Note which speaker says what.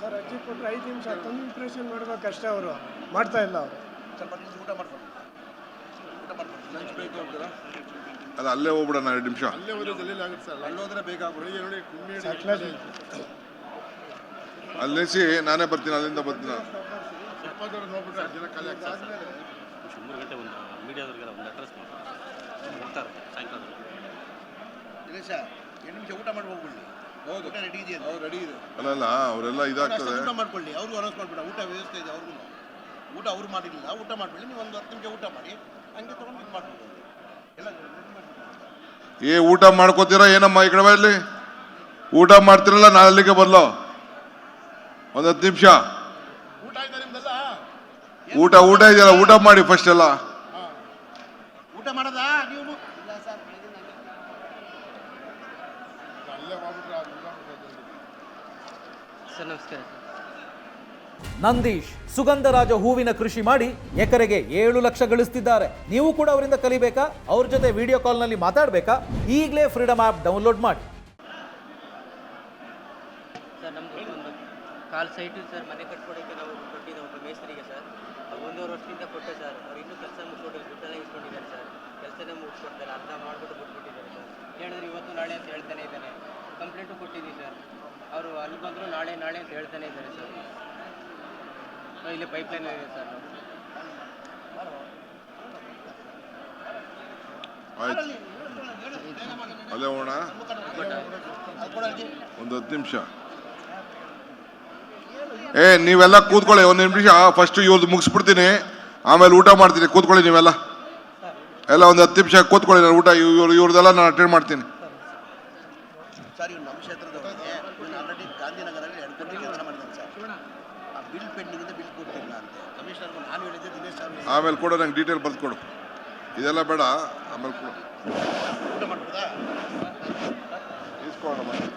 Speaker 1: Sir ಅರ್ಜಿ ಕೊಟ್ಟರೆ ಐದು ನಿಮಿಷ ತಂದು ಇಂಪ್ರೆಷನ್ ಮಾಡಬೇಕಷ್ಟೇ ಅವರು. ಮಾಡ್ತಾ ಇಲ್ಲ ಅವರು.
Speaker 2: ಊಟ ಮಾಡ್ಕೊಂಡು. ಊಟ ಮಾಡ್ಕೊಂಡು. ಲಂಚ್ ಬೇಕು ಅಂತೀರಾ?
Speaker 3: ಅಲ್ಲ ಅಲ್ಲೇ ಹೋಗ್ಬಿಡೋಣ ಎರಡು ನಿಮಿಷ.
Speaker 4: ಅಲ್ಲೇ ಹೋದ್ರೆ ಜಲ್ದಿ ಆಗುತ್ತೆ ಸರ್.
Speaker 2: ಅಲ್ಲೋದ್ರೆ
Speaker 4: ಬೆಳಿಗ್ಗೆ ನೋಡಿ ಕುಮ್ಮಿ
Speaker 3: ಅಲ್ಲಿ ನಿಲ್ಸಿ ನಾನೇ ಬರ್ತೀನಿ ಅಲ್ಲಿಂದ ಬರ್ತೀನಿ.
Speaker 4: ನೋಡ್ಬಿಟ್ರೆ ಖಾಲಿ ಆಗ್ತದೆ
Speaker 5: ಮೂರು ಗಂಟೆ ಒಂದು ಮೀಡಿಯಾದವ್ರಿಗೆಲ್ಲ ಒಂದು ಅಡ್ರೆಸ್ ಬರ್ತಾರೆ ಸಾಯಂಕಾಲ.
Speaker 2: ದಿನೇಶ ಎರಡು ನಿಮಿಷ ಊಟ ಮಾಡಿ ಹೋಗ್ಬಿಡಿ ಊಟ ರೆಡಿ ಇದೆಯಾ ಅವ್ರು ರೆಡಿ ಇದೆ.
Speaker 3: ಅಲ್ಲಲ್ಲ ಅವರೆಲ್ಲ ಇದಾಗ್ತದೆ.
Speaker 2: ಊಟ ಮಾಡ್ಕೊಳ್ಳಿ. ಅವ್ರಿಗೂ ಅನೌನ್ಸ್ ಮಾಡ್ಬಿಡ ಊಟ ವ್ಯವಸ್ಥೆ ಇದೆ ಅವ್ರಿಗೂ. ಊಟ ಅವ್ರು ಮಾಡಿರಲಿಲ್ಲ. ಊಟ ಮಾಡ್ಬಿಡಿ ನೀವು ಒಂದು ಹತ್ತು ನಿಮಿಷ ಊಟ ಮಾಡಿ. ಹಂಗೆ ತೊಗೊಂಡು ಇದು ಮಾಡ್ಬೋದು ಎಲ್ಲ
Speaker 3: ಏ ಊಟ ಮಾಡ್ಕೋತೀರಾ? ಏನಮ್ಮ ಈ ಕಡೆ ಬಾ ಇಲ್ಲಿ ಊಟ ಮಾಡ್ತಿರಲ್ಲ ನಾನು ಅಲ್ಲಿಗೆ ಬರಲೋ? ಒಂದು ಹತ್ತು ನಿಮಿಷ.
Speaker 4: ಊಟ ಆಯ್ತಾ ನಿಮ್ದೆಲ್ಲ?
Speaker 3: ಊಟ ಊಟ ಇದೆಯಲ್ಲ ಊಟ ಮಾಡಿ ಫಸ್ಟ್ ಎಲ್ಲ.
Speaker 2: ಊಟ ಮಾಡೋದಾ ನೀವು? ಇಲ್ಲ ಸರ್
Speaker 4: ಅಲ್ಲೇ ಮಾಡ್ಬಿಟ್ರೆ ಅದು ಊಟ ಮಾಡ್ಬೋದು.
Speaker 6: ಸರ್ ನಮಸ್ಕಾರ.
Speaker 7: ನಂದೀಶ್ ಸುಗಂಧರಾಜ ಹೂವಿನ ಕೃಷಿ ಮಾಡಿ ಎಕರೆಗೆ ಏಳು ಲಕ್ಷ ಗಳಿಸ್ತಿದ್ದಾರೆ. ನೀವು ಕೂಡ ಅವರಿಂದ ಕಲಿಬೇಕಾ? ಅವ್ರ ಜೊತೆ ವಿಡಿಯೋ ಕಾಲ್ನಲ್ಲಿ ಮಾತಾಡಬೇಕಾ? ಈಗಲೇ ಫ್ರೀಡಮ್ ಆ್ಯಪ್ ಡೌನ್ಲೋಡ್ ಮಾಡಿ.
Speaker 6: ಸರ್ ನಮ್ಮದು ಒಂದು ಕಾಲ್ ಸೈಟು ಸರ್ ಮನೆ ಕಟ್ಕೊಡೋಕ್ಕೆ ನಾವು ಕೊಟ್ಟಿದ್ದು ಒಬ್ಬ ಮೇಸ್ತ್ರಿಗೆ ಸರ್. ಒಂದೂವರೆ ವರ್ಷದಿಂದ ಕೊಟ್ಟೆ ಸರ್. ಅವ್ರು ಇನ್ನೂ ಕೆಲಸ ಮುಗಿಸ್ಕೊಂಡು ದುಡ್ಡೆಲ್ಲ ಇಸ್ಕೊಂಡಿದ್ದಾರೆ ಸರ್. ಕೆಲಸನೇ ಮುಗಿಸ್ಕೊಡ್ತಾರೆ ಅರ್ಧ ಮಾಡಿಬಿಟ್ಟು ಬಿಟ್ಬಿಟ್ಟಿದ್ದಾರೆ ಸರ್. ಹೇಳಿದ್ರೆ ಇವತ್ತು ನಾಳೆ ಅಂತ ಹೇಳ್ತಾನೆ ಇದ್ದಾನೆ. ಕಂಪ್ಲೇಂಟು ಕೊಟ್ಟಿದ್ದೀನಿ ಸರ್. ಅಲ್ಲಿ ಬಂದರು ನಾಳೆ ನಾಳೆ ಅಂತ ಹೇಳ್ತಾನೆ ಇದ್ದಾರೆ ಸರ್. ಇಲ್ಲಿ ಪೈಪ್ಲೈನ್ ಇದೆ ಸರ್.
Speaker 3: ಆಯ್ತು. ಅಲ್ಲೇ ಹೋಗೋಣ. ಒಂದು ಹತ್ತು ನಿಮಿಷ. ಏ, ನೀವೆಲ್ಲ ಕೂತ್ಕೊಳ್ಳಿ, ಒಂದು ನಿಮಿಷ. ಫಸ್ಟ್ ಇವ್ರದ್ದು ಮುಗಿಸ್ಬಿಡ್ತೀನಿ. ಆಮೇಲೆ ಊಟ ಮಾಡ್ತೀನಿ. ಕೂತ್ಕೊಳ್ಳಿ ನೀವೆಲ್ಲ. ಎಲ್ಲ ಒಂದು ಹತ್ತು ನಿಮಿಷ ಕೂತ್ಕೊಳ್ಳಿ, ನಾನು ಊಟ ಇವ್ರು ಇವ್ರದ್ದೆಲ್ಲ ನಾನು ಅಟೆಂಡ್ ಮಾಡ್ತೀನಿ
Speaker 2: ಸರ್ ಇವ್ರು ನಮ್ಮ ಕ್ಷೇತ್ರದವರಿಗೆ ಗಾಂಧಿನಗರಲ್ಲಿ ಎರಡು ಕೋಟಿ ಕೆಲಸ ಮಾಡಿದ್ದಾನೆ ಸರ್. ಆ ಬಿಲ್ ಪೆಂಡಿಂಗ್ ಇದೆ ಬಿಲ್ ಕೊಟ್ಟಿಲ್ಲ ಅಂತ. ಕಮಿಷನರ್ ನಾನು ಹೇಳಿದ್ದೆ ದಿನೇಶ್ ಸರ್
Speaker 3: ಆಮೇಲೆ ಕೂಡ ನಂಗೆ ಡೀಟೇಲ್ ಬಂದು ಕೊಡು. ಇದೆಲ್ಲ ಬೇಡ ಆಮೇಲೆ ಕೊಡು.
Speaker 2: ಊಟ ಮಾಡ್ಬೋದಾ?
Speaker 3: ಬನ್ನಿ.